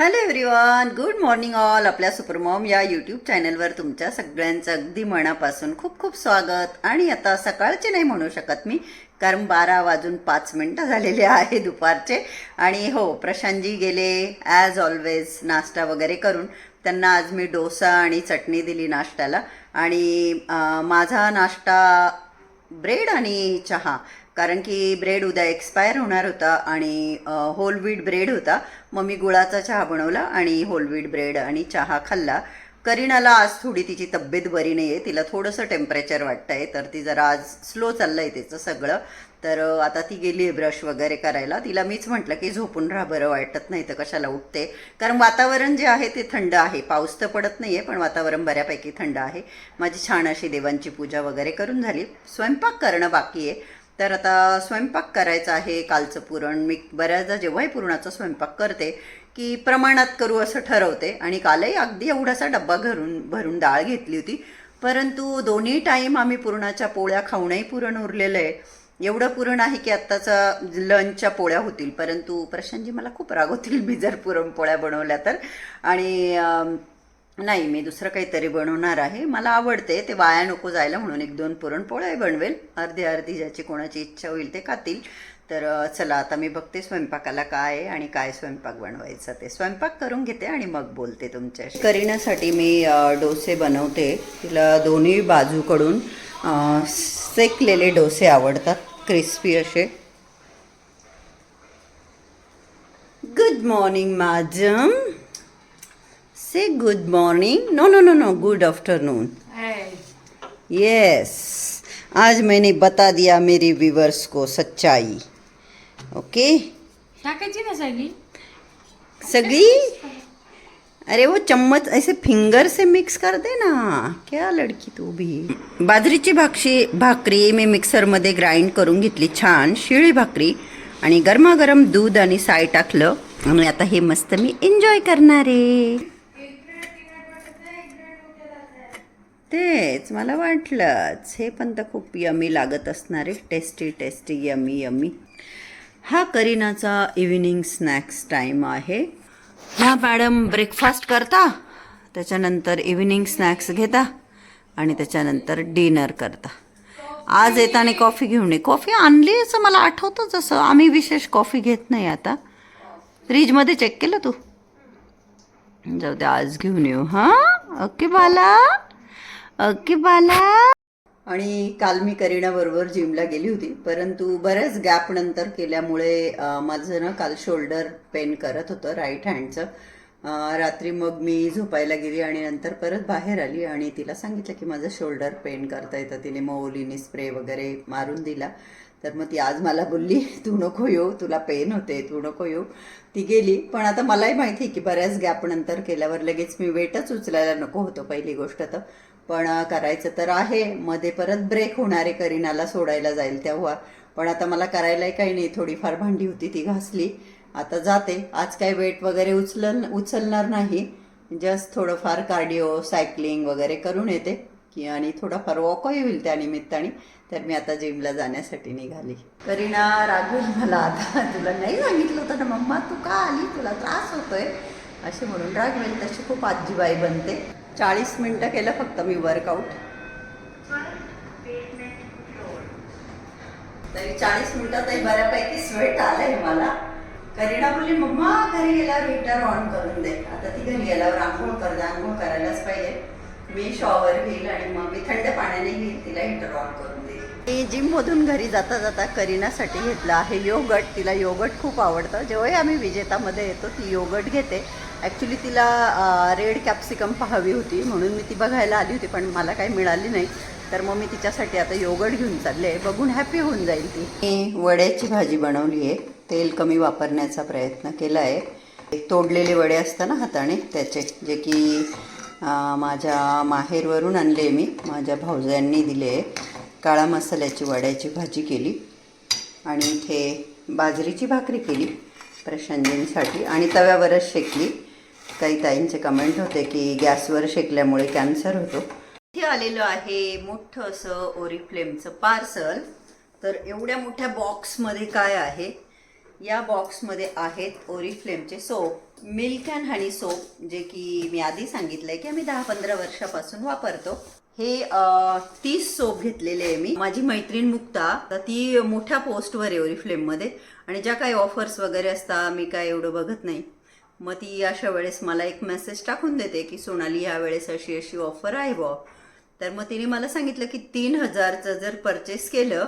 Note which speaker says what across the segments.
Speaker 1: Hello everyone good morning all आपल्या supermom या YouTube चॅनलवर तुमच्या सगळ्यांचं अगदी मनापासून खूप खूप स्वागत. आणि आता सकाळचे नाही म्हणू शकत मी कारण बारा वाजून पाच मिनटं झालेले आहे दुपारचे. आणि हो प्रशांतजी गेले ॲज ऑलवेज नाश्ता वगैरे करून. त्यांना आज मी डोसा आणि चटणी दिली नाश्त्याला. आणि माझा नाश्ता ब्रेड आणि चहा. कारण की ब्रेड उद्या एक्सपायर होणार होता आणि होल व्हीट ब्रेड होता. मग मी गुळाचा चहा बनवला आणि होल व्हीट ब्रेड आणि चहा खाल्ला. करीनाला आज थोडी तिची तब्येत बरी नाही आहे तिला थोडंसं टेम्परेचर वाटतं आहे तर ती जरा आज स्लो चाललं आहे तिचं सगळं. तर आता ती गेली आहे ब्रश वगैरे करायला. तिला मीच म्हटलं की झोपून राहा बरं वाटत नाही तर कशाला उठते. कारण वातावरण जे आहे ते थंड आहे. पाऊस तर पडत नाही आहे पण वातावरण बऱ्यापैकी थंड आहे. माझी छान अशी देवांची पूजा वगैरे करून झाली. स्वयंपाक करणं बाकी आहे. तर आता स्वयंपाक करायचा आहे कालचं पुरण. मी बऱ्याचदा जेव्हाही पुरणाचा स्वयंपाक करते की प्रमाणात करू असं ठरवते. आणि कालही अगदी एवढासा डब्बा घरून भरून डाळ घेतली होती. परंतु दोन्ही टाईम आम्ही पुरणाच्या पोळ्या खाऊनही पुरण उरलेलं आहे. एवढं पुरण आहे की आत्ताचा लंचच्या पोळ्या होतील. परंतु प्रशांतजी मला खूप राग होतील मी जर पुरणपोळ्या बनवल्या तर. आणि नाही मी दुसरं काहीतरी बनवणार आहे. मला आवडते ते वाया नको जायला म्हणून एक दोन पुरणपोळ्या बनवेल. अर्धी अर्धी ज्याची कोणाची इच्छा होईल ते खातील. तर चला आता मी बघते स्वयंपाकाला काय आहे आणि काय स्वयंपाक बनवायचा ते. स्वयंपाक करून घेते आणि मग बोलते तुमच्याशी. करीण्यासाठी मी डोसे बनवते. तिला दोन्ही बाजूकडून सेकलेले डोसे आवडतात. क्रिस्पी असे. Good morning madam say good morning no no no no good afternoon yes आज मैंने बता दिया मेरे व्यूवर्स को सच्चाई. ओके
Speaker 2: टाकायची ना सगळी
Speaker 1: सगळी अरे वो चम्मच ऐसे फिंगर से मिक्स कर दे ना. क्या लड़की तू भी? बाजरीची भाकशी भाकरी मी मिक्सरमध्ये ग्राइंड करून घेतली छान. शिळी भाकरी आणि गरमागरम दूध आणि साय टाकलं. आणि आता हे मस्त मी एन्जॉय करणार आहे. तेच मला वाटलंच. हे पण तर खूप यमी लागत असणार आहे. Tasty tasty yummy yummy. हा करीनाचा इव्हिनिंग स्नॅक्स टाईम आहे. ह्या मॅडम ब्रेकफास्ट करता त्याच्यानंतर इव्हिनिंग स्नॅक्स घेता आणि त्याच्यानंतर डिनर करता. आज येताना कॉफी घेऊन ये. कॉफी आणली असं मला आठवतं जसं आम्ही विशेष कॉफी घेत नाही आता. फ्रीजमध्ये चेक केलं तू? जाऊ दे आज घेऊन येऊ. हां? ओके बाला? ओके बाला. आणि काल मी करीनाबरोबर जिमला गेली होती परंतु बऱ्याच गॅप नंतर केल्यामुळे माझं ना काल शोल्डर पेन करत होतं राईट हँडचं रात्री मग मी झोपायला गेली आणि नंतर परत बाहेर आली आणि तिला सांगितलं की माझं शोल्डर पेन करता येतं. तिने मौलीने स्प्रे वगैरे मारून दिला. तर मग ती आज मला बोलली तू नको येऊ तुला पेन होते तू नको येऊ. ती गेली. पण आता मलाही माहिती आहे की बऱ्याच गॅप नंतर केल्यावर लगेच मी वेटच उचलायला नको होतो पहिली गोष्ट तर. पण करायचं तर आहे. मध्ये परत ब्रेक होणारे करीनाला सोडायला जाईल तेव्हा. पण आता मला करायलाही काही नाही. थोडीफार भांडी होती ती घासली. आता जाते. आज काय वेट वगैरे उचल उचलणार नाही. जस्ट थोडंफार कार्डिओ सायकलिंग वगैरे करून येते. की आणि थोडाफार वॉकही होईल त्या निमित्ताने. तर मी आता जिमला जाण्यासाठी निघाली. करीना रागवेल मला आता तुला नाही सांगितलं होतं ना मम्मा तू का आली? तुला त्रास होतोय. असे म्हणून रागवेल. तशी खूप आजीबाई बनते. चाळीस मिनटं केलं फक्त मी वर्कआउट तरी चाळीस मिनिटातही बऱ्यापैकी स्वेट आलंय मला. करीना बोलली मम्मा घरी गेल्यावर हीटर ऑन करून दे. आता ती घरी गेल्यावर आंघोळ कर आंघोळ करायलाच पाहिजे. मी शॉवर घेईल आणि मग मी थंड पाण्याने घेईल तिला हीटर ऑन करून देईल. मी जिममधून घरी जाता जाता करीनासाठी घेतलं आहे योगट तिला योगट खूप आवडतं. जेव्हाही आम्ही विजेतामध्ये येतो ती योगट घेते. ॲक्च्युली तिला रेड कॅप्सिकम पाहावी होती म्हणून मी ती बघायला आली होती पण मला काही मिळाली नाही. तर मग मी तिच्यासाठी आता योगड घेऊन चालले. आहे बघून हॅपी होऊन जाईल ती. मी वड्याची भाजी बनवली आहे. तेल कमी वापरण्याचा प्रयत्न केला आहे. तोडलेले वडे असतात ना हाताने त्याचे जे की माझ्या माहेरवरून आणले मी. माझ्या भाऊजांनी दिले काळा मसाल्याची वड्याची भाजी केली. आणि इथे बाजरीची भाकरी केली प्रशांतजींसाठी. आणि तव्यावरच शेकली. काही ताईंचे कमेंट होते की गॅसवर शेकल्यामुळे कॅन्सर होतो. इथे आलेलं आहे मोठं असं ओरिफ्लेमचं पार्सल तर एवढ्या मोठ्या बॉक्समध्ये काय आहे? या बॉक्समध्ये आहेत ओरिफ्लेमचे soap milk and honey soap जे की मी आधी सांगितलंय की आम्ही दहा पंधरा वर्षापासून वापरतो. हे तीस सोप घेतलेले आहे मी. माझी मैत्रीण मुक्ता तर ती मोठ्या पोस्टवर आहे ओरिफ्लेममध्ये आणि ज्या काही ऑफर्स वगैरे असतात मी काय एवढं बघत नाही. मग ती अशा वेळेस मला एक मेसेज टाकून देते की सोनाली या वेळेस अशी अशी ऑफर आहे बॉ तर मग तिने मला सांगितलं की तीन हजारचं जर परचेस केलं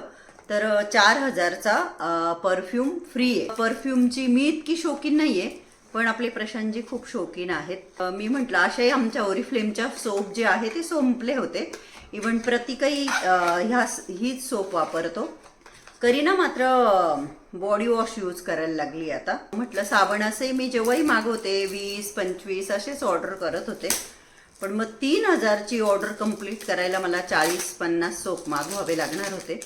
Speaker 1: तर चार हजारचा परफ्यूम फ्री आहे. परफ्यूमची मी इतकी शौकीन नाही आहे पण आपले प्रशांतजी खूप शौकीन आहेत. मी म्हटलं अशाही आमच्या ओरिफ्लेमच्या सोप जे आहे ते संपले होते. इवन प्रतीकही ह्या हीच सोप वापरतो. करीना मात्र बॉडी वॉश यूज करायला लागली आता. म्हटलं साबण असे मी जेव्हाही मागवते वीस पंचवीस असेच ऑर्डर करत होते. पण मग तीन हजारची ऑर्डर कंप्लीट करायला मला चाळीस पन्नास सोप मागवावे लागणार होते.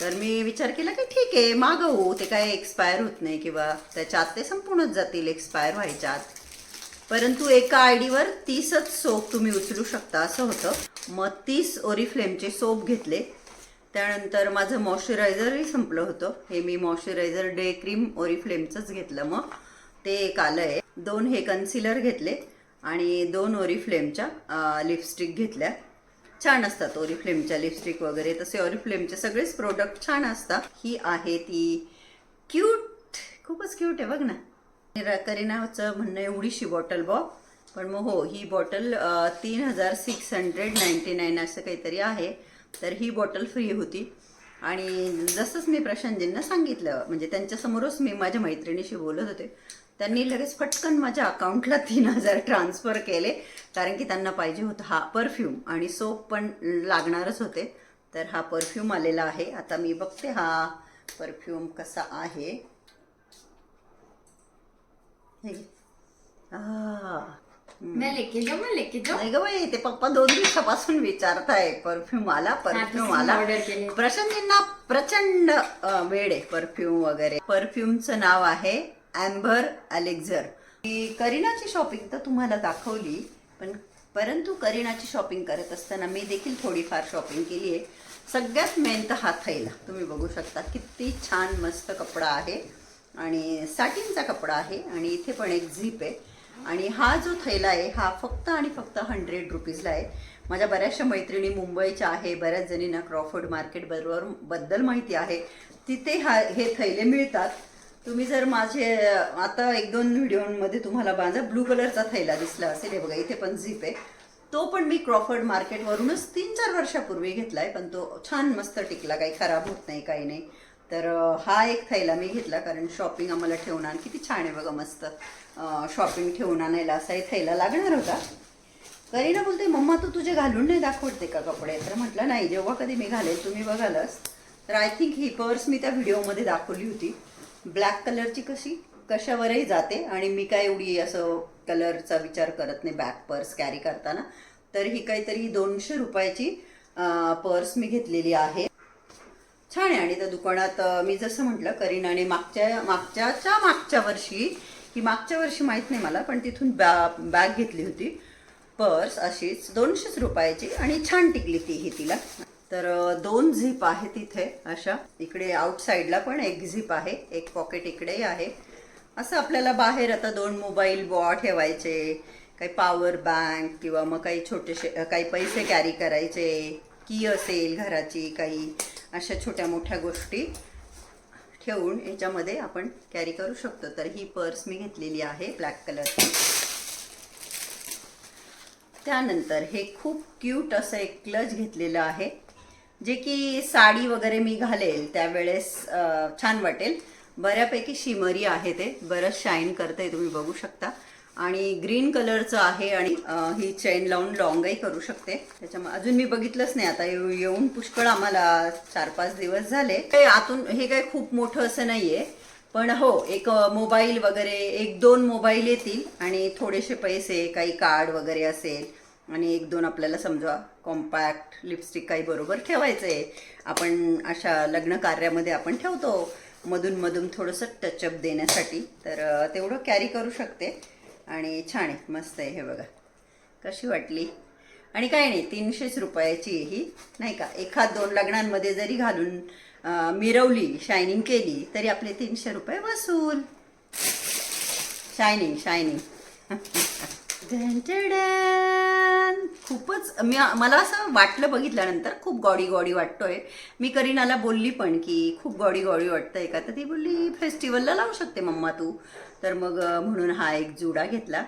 Speaker 1: तर मी विचार केला की ठीक आहे मागवू. ते काय एक्सपायर होत नाही किंवा त्याच्या आत ते संपूर्णच जातील एक्सपायर व्हायच्या आत. परंतु एका आय डीवर तीसच सोप तुम्ही उचलू शकता असं होतं. मग तीस ओरिफ्लेमचे सोप घेतले. त्यानंतर माझं मॉइश्चरायझरही संपलं होतं. हे मी मॉइश्चरायझर डे क्रीम ओरिफ्लेमचंच घेतलं मग. ते एक आलं आहे दोन हे कन्सिलर घेतले आणि दोन ओरिफ्लेमच्या लिपस्टिक घेतल्या. छान असतात ओरिफ्लेमच्या लिपस्टिक वगैरे. तसे ओरिफ्लेमचे सगळेच प्रोडक्ट छान असतात. ही आहे ती क्यूट खूपच क्यूट आहे बघ ना. करीनाचं म्हणणं एवढीशी बॉटल बॉ पण मग हो ही बॉटल तीन हजार सिक्स हंड्रेड नाईन्टी नाईन असं काहीतरी आहे. तर ही बॉटल फ्री होती. आणि जसंच मी प्रशांतजींना सांगितलं म्हणजे त्यांच्यासमोरच मी माझ्या मैत्रिणीशी बोलत होते त्यांनी लगेच पटकन माझ्या अकाउंटला तीन हजार ट्रान्सफर केले कारण की त्यांना पाहिजे होता हा परफ्यूम आणि सोप पण लागणारच होते. तर हा परफ्यूम आलेला आहे. आता मी बघते हा परफ्यूम कसा आहे. हे
Speaker 2: मैं लेके जाऊ मैं लेके जाऊ
Speaker 1: नाही ग बाई ते पप्पा दोन दिवसापासून विचारताय. परफ्यूम आला परफ्यूम आला.
Speaker 2: केले.
Speaker 1: प्रशांतजींना प्रचंड अ, वेळ आहे परफ्यूम वगैरे. परफ्यूमचं नाव आहे अँबर अलेक्झर मी करीनाची शॉपिंग तर तुम्हाला दाखवली पण परंतु करीनाची शॉपिंग करत असताना मी देखील थोडीफार शॉपिंग केली आहे. सगळ्यात मेन तर हा थैला. तुम्ही बघू शकता किती छान मस्त कपडा आहे. आणि साटिनचा कपडा आहे. आणि इथे पण एक झीप आहे. आणि हा जो थैला आहे हा फक्त आणि फक्त हंड्रेड रुपीजला आहे. माझ्या बऱ्याचशा मैत्रिणी मुंबईच्या आहे बऱ्याच जणींना क्रॉफर्ड मार्केट बरोबर बद्दल माहिती आहे. तिथे हा हे थैले मिळतात. तुम्ही जर माझे आता एक दोन व्हिडिओमध्ये तुम्हाला माझा ब्लू कलरचा थैला दिसला असेल हे बघा इथे पण झीप आहे. तो पण मी क्रॉफर्ड मार्केटवरूनच तीन चार वर्षापूर्वी घेतलाय पण तो छान मस्त टिकला काही खराब होत नाही काही नाही. तर हा एक थैला मी घेतला कारण शॉपिंग आम्हाला ठेवून आण किती छान आहे बघा मस्त. शॉपिंग ठेवून आणायला असा एक थैला लागणार होता. करीना बोलते मम्मा तू तुझे घालून नाही दाखवते का कपडे? तर म्हटलं नाही जेव्हा कधी मी घालेल तुम्ही बघालच. तर आय थिंक ही पर्स मी त्या व्हिडिओमध्ये दाखवली होती. ब्लॅक कलरची कशी? कशावरही जाते आणि मी काय एवढी असं कलरचा विचार करत नाही बॅक पर्स कॅरी करताना. तर ही काहीतरी दोनशे रुपयाची पर्स मी घेतलेली आहे. छान आहे. आणि त्या दुकानात मी जसं म्हटलं करीनाने मागच्या मागच्याच्या मागच्या वर्षी की मागच्या वर्षी माहीत नाही मला पण तिथून बॅ बॅग घेतली होती. पर्स अशीच दोनशेच रुपयाची आणि छान टिकली ती ही तिला. तर दोन झीप आहे तिथे अशा. इकडे आउटसाईडला पण एक झीप आहे एक पॉकेट इकडेही आहे. असं आपल्याला बाहेर आता दोन मोबाईल बॉ ठेवायचे काही पॉवर बँक किंवा मग काही छोटेसे काही पैसे कॅरी करायचे की असेल घराची काही अशा छोट्या मोठ्या गोष्टी ठेवून याच्यामध्ये आपण कॅरी करू शकतो. तर ही पर्स मी घेतलेली आहे ब्लॅक कलरची त्यानंतर हे खूप क्यूट असं एक क्लच घेतलेलं आहे जे की साडी वगैरे मी घालेल त्यावेळेस छान वाटेल. बऱ्यापैकी शिमरी आहे ते. बरंच शाईन करतंय तुम्ही बघू शकता. आणि ग्रीन कलरचं आहे आणि ही चेन लावून लॉंगही करू शकते. त्याच्यामुळे अजून मी बघितलंच नाही आता. येऊन पुष्कळ आम्हाला चार पाच दिवस झाले. आतून हे काय खूप मोठं असं नाहीये. पण हो एक मोबाईल वगैरे एक दोन मोबाईल येतील आणि थोडेसे पैसे काही कार्ड वगैरे असेल आणि एक दोन आपल्याला समजा कॉम्पॅक्ट लिपस्टिक काही बरोबर ठेवायचं आहे आपण अशा लग्न कार्यामध्ये आपण ठेवतो. मधून मधून थोडंसं टचअप देण्यासाठी. तर तेवढं कॅरी करू शकते. आणि छान आहे मस्त आहे हे बघा. कशी वाटली? आणि काय नाही तीनशेच रुपयाची ही नाही का? एखाद दोन लग्नांमध्ये जरी घालून मिरवली शायनिंग केली तरी आपले तीनशे रुपये वसूल. शायनिंग शायनिंग खूपच मी मला असं वाटलं बघितल्यानंतर खूप गॉडी गॉडी वाटतोय. मी करीनाला बोलली पण की खूप गॉडी गॉडी वाटतंय का? तर ती बोलली फेस्टिवलला लावू शकते मम्मा तू. तर मग म्हणून हा एक जुडा घेतला.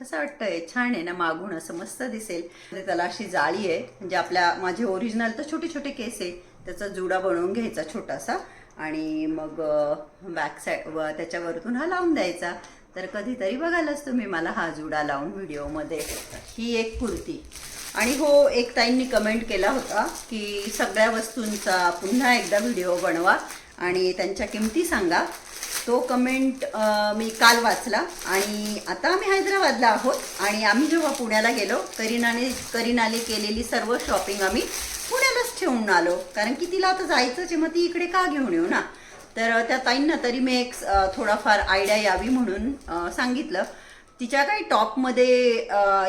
Speaker 1: कसं वाटतंय? छान आहे ना मागून असं मस्त दिसेल. तर त्याला अशी जाळी आहे. म्हणजे आपल्या माझे ओरिजिनल तर छोटे छोटे केस आहे. त्याचा जुडा बनवून घ्यायचा छोटासा. आणि मग बॅक साईड व त्याच्यावरतून हा लावून द्यायचा. तर कधीतरी बघालच तुम्ही मला हा जुडा लावून व्हिडिओमध्ये. ही एक कुर्ती. आणि हो एक ताईंनी कमेंट केला होता की सगळ्या वस्तूंचा पुन्हा एकदा व्हिडिओ बनवा आणि त्यांच्या किमती सांगा. तो कमेंट मी काल वाचला आणि आता आम्ही हैदराबादला आहोत आणि आम्ही जेव्हा पुण्याला गेलो करीनाने करीनाने केलेली सर्व शॉपिंग आम्ही पुण्यालाच ठेवून आलो. कारण की तिला आता जायचंच जेव्हा मग ती इकडे का घेऊन येऊ ना? तर त्या ताईंना तरी मी एक थोडाफार आयडिया यावी म्हणून सांगितलं. तिच्या काही टॉपमध्ये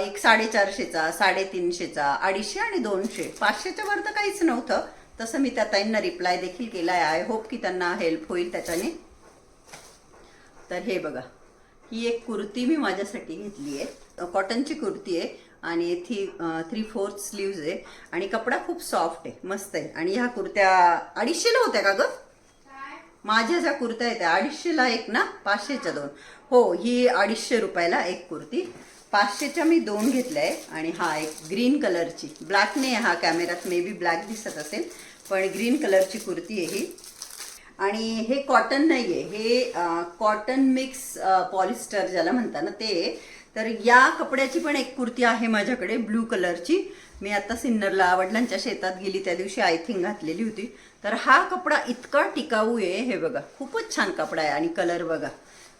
Speaker 1: एक साडेचारशेचा साडेतीनशेचा अडीचशे आणि दोनशे पाचशेच्या वर तर काहीच नव्हतं. तसं मी त्या ताईंना रिप्लाय देखील केला आहे आय होप की त्यांना हेल्प होईल त्याच्याने. तर हे बघा ही एक कुर्ती मी माझ्यासाठी घेतली आहे. कॉटनची कुर्ती आहे आणि थ्री थ्री फोर्थ स्लीव्ज आहे. आणि कपडा खूप सॉफ्ट आहे मस्त आहे. आणि ह्या कुर्त्या अडीचशेला होत्या का ग? माझ्या ज्या कुर्त्या आहेत त्या अडीचशेला एक ना? पाचशेच्या दोन. हो ही अडीचशे रुपयाला एक कुर्ती. पाचशेच्या मी दोन घेतल्या आहे आणि हा एक ग्रीन कलरची. ब्लॅक नाही आहे हा कॅमेऱ्यात. मे बी ब्लॅक दिसत असेल. पण ग्रीन कलरची कुर्ती आहे ही. आणि हे कॉटन नाही आहे हे कॉटन मिक्स पॉलिस्टर ज्याला म्हणतात ना ते. तर या कपड्याची पण एक कुर्ती आहे माझ्याकडे ब्लू कलरची. मी आता सिन्नरला वडिलांच्या शेतात गेली त्या दिवशी आय थिंक घातलेली होती. तर हा कपडा इतका टिकाऊ आहे हे बघा खूपच छान कपडा आहे आणि कलर बघा.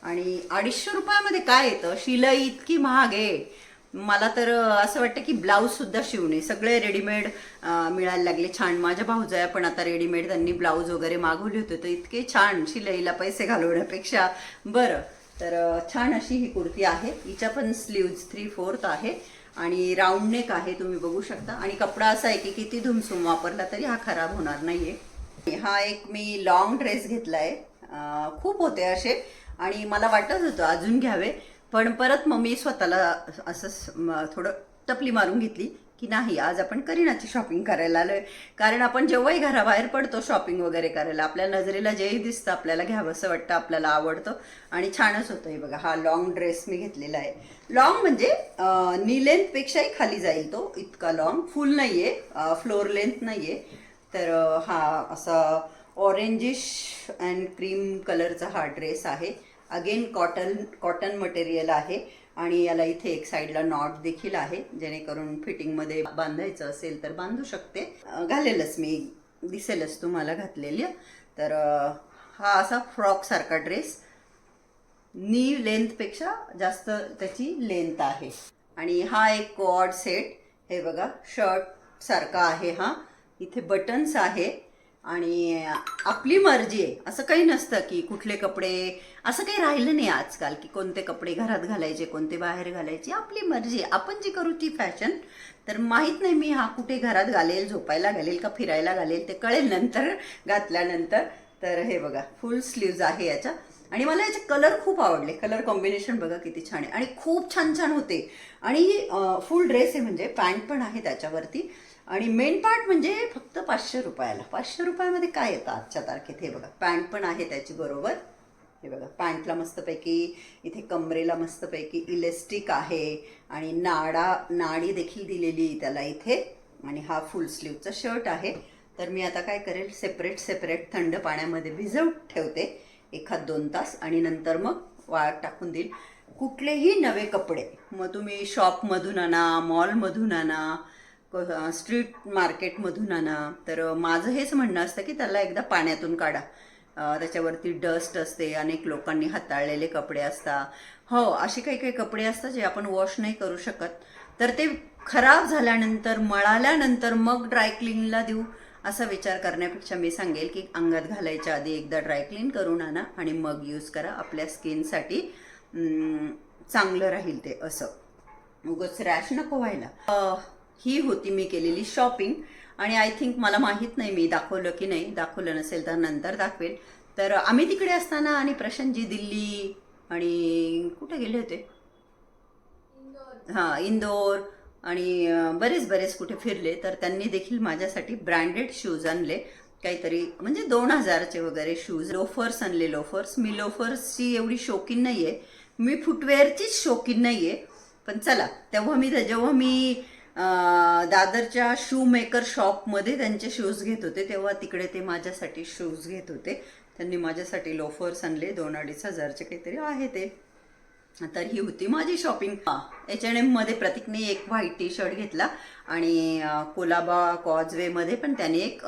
Speaker 1: आणि अडीचशे रुपयामध्ये काय येतं? शिलाई इतकी महाग आहे. मला तर असं वाटतं की ब्लाऊजसुद्धा शिवणे सगळे रेडीमेड मिळायला लागले. छान माझ्या भाऊजाया पण आता रेडीमेड त्यांनी ब्लाऊज वगैरे मागवले होते. तर इतके छान शिलाईला पैसे घालवण्यापेक्षा. बरं तर छान अशी ही कुर्ती आहे. हिच्या पण स्लीव्ज थ्री फोर्थ आहे. आणि राऊंड नेक आहे तुम्ही बघू शकता. आणि कपडा असा आहे की किती धुमसुम वापरला तरी हा खराब होणार नाही आहे हा एक मी लॉंग ड्रेस घेतलाय. खूप होते असे. आणि मला वाटत होतं अजून घ्यावे. पण परत मग मी स्वतःला असं थोडं टपली मारून घेतली की नाही आज आपण करीनाची शॉपिंग करायला आलोय. कारण आपण जेव्हाही घराबाहेर पडतो शॉपिंग वगैरे करायला आपल्या नजरेला जेही दिसतं आपल्याला घ्यावंसं वाटतं आपल्याला आवडतं आणि छानच होतं. हे बघा हा लॉंग ड्रेस मी घेतलेला आहे. लॉंग म्हणजे नी लेंथपेक्षाही खाली जाईल तो इतका लॉंग फुल नाही आहे फ्लोअर लेंथ नाही आहे तर हा असा ऑरेंजिश अँड क्रीम कलरचा हा ड्रेस आहे. अगेन कॉटन कॉटन मटेरियल आहे आणि याला इथे एक साईडला नॉट देखील आहे. जेणेकरून फिटिंगमध्ये बांधायचं असेल तर बांधू शकते. घालेलच मी. दिसेलच तुम्हाला घातलेली. तर हा असा फ्रॉकसारखा ड्रेस नी लेंथपेक्षा जास्त त्याची लेंथ आहे. आणि हा एक कॉड सेट हे बघा शर्ट सारखा आहे हा. इथे बटन्स आहे आणि आपली मर्जी आहे. असं काही नसतं की कुठले कपडे असं काही राहिलं नाही आजकाल की कोणते कपडे घरात घालायचे कोणते बाहेर घालायचे. आपली मर्जी आहे. आपण जी करू ती फॅशन तर माहीत नाही मी हा कुठे घरात घालेल झोपायला घालेल का फिरायला घालेल ते कळेल नंतर घातल्यानंतर. तर हे बघा फुल स्लीव्ज आहे याच्या. आणि मला याचे कलर खूप आवडले. कलर कॉम्बिनेशन बघा किती छान आहे. आणि खूप छान छान होते. आणि फुल ड्रेस आहे म्हणजे पॅन्ट पण आहे त्याच्यावरती. आणि मेन पार्ट म्हणजे फक्त पाचशे रुपयाला. पाचशे रुपयामध्ये काय येतं आजच्या तारखेत? हे बघा पॅन्ट पण आहे त्याची बरोबर. हे बघा पॅन्टला मस्तपैकी इथे कमरेला मस्तपैकी इलेस्टिक आहे आणि नाडा नाडी देखील दिलेली त्याला इथे. आणि हा फुल स्लीवचा शर्ट आहे. तर मी आता काय करेल? सेपरेट सेपरेट थंड पाण्यामध्ये भिजवत ठेवते. एखाद दोन तास आणि नंतर मग वाळत टाकून देईल. कुठलेही नवे कपडे मग तुम्ही शॉपमधून आणा मॉलमधून आणा स्ट्रीट मार्केटमधून आणा. तर माझं हेच म्हणणं असतं की त्याला एकदा पाण्यातून काढा. त्याच्यावरती डस्ट असते अनेक लोकांनी हाताळलेले कपडे असतात. हो असे काही काही कपडे असतात जे आपण वॉश नाही करू शकत. तर ते खराब झाल्यानंतर मळाल्यानंतर मग ड्रायक्लिनला देऊ असा विचार करण्यापेक्षा मी सांगेल की अंगात घालायच्या आधी एकदा ड्रायक्लीन करून आणा आणि मग यूज करा. आपल्या स्किनसाठी चांगलं राहील ते असं. उगच रॅश नको व्हायला. ही होती मी केलेली शॉपिंग आणि आय थिंक मला माहीत नाही मी दाखवलं की नाही दाखवलं नसेल तर नंतर दाखवेल तर आम्ही तिकडे असताना आणि प्रशांतजी दिल्ली आणि कुठे गेले होते? हां इंदोर आणि बरेच बरेच कुठे फिरले. तर त्यांनी देखील माझ्यासाठी ब्रँडेड शूज आणले. काहीतरी म्हणजे दोन हजारचे वगैरे शूज लोफर्स आणले लोफर्स मी लोफर्सची एवढी शौकीन नाही आहे मी फुटवेअरचीच शौकीन नाही आहे पण चला तेव्हा मी जेव्हा मी दादरच्या शू मेकर शॉपमध्ये त्यांचे शूज घेत होते. तेव्हा तिकडे ते माझ्यासाठी शूज घेत होते. त्यांनी माझ्यासाठी लोफर्स आणले. दोन अडीच हजारचे काहीतरी आहे ते. तर ही होती माझी शॉपिंग एच एन एममध्ये प्रतीकने एक व्हाईट टी शर्ट घेतला आणि कोलाबा कॉजवेमध्ये पण त्याने एक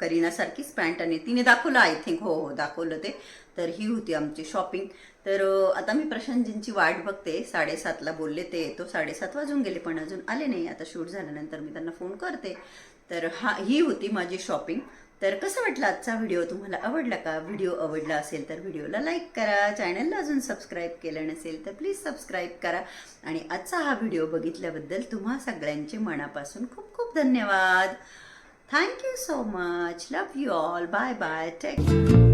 Speaker 1: करीनासारखीच पॅन्ट आणि तिने दाखवलं आय थिंक हो हो दाखवलं ते. तर ही होती आमची शॉपिंग तर आता मी प्रशांतजींची वाट बघते. साडेसातला बोलले ते. तो साडेसात वाजून गेले पण अजून आले नाही. आता शूट झाल्यानंतर मी त्यांना फोन करते. तर हा ही होती माझी शॉपिंग. तर कसं वाटलं आजचा व्हिडिओ? तुम्हाला आवडला का? व्हिडिओ आवडला असेल तर व्हिडिओला लाईक करा. चॅनलला अजून सबस्क्राईब केलं नसेल तर प्लीज सबस्क्राईब करा. आणि आजचा हा व्हिडिओ बघितल्याबद्दल तुम्हा सगळ्यांचे मनापासून खूप खूप धन्यवाद. Thank you so much. Love you all. Bye bye. Take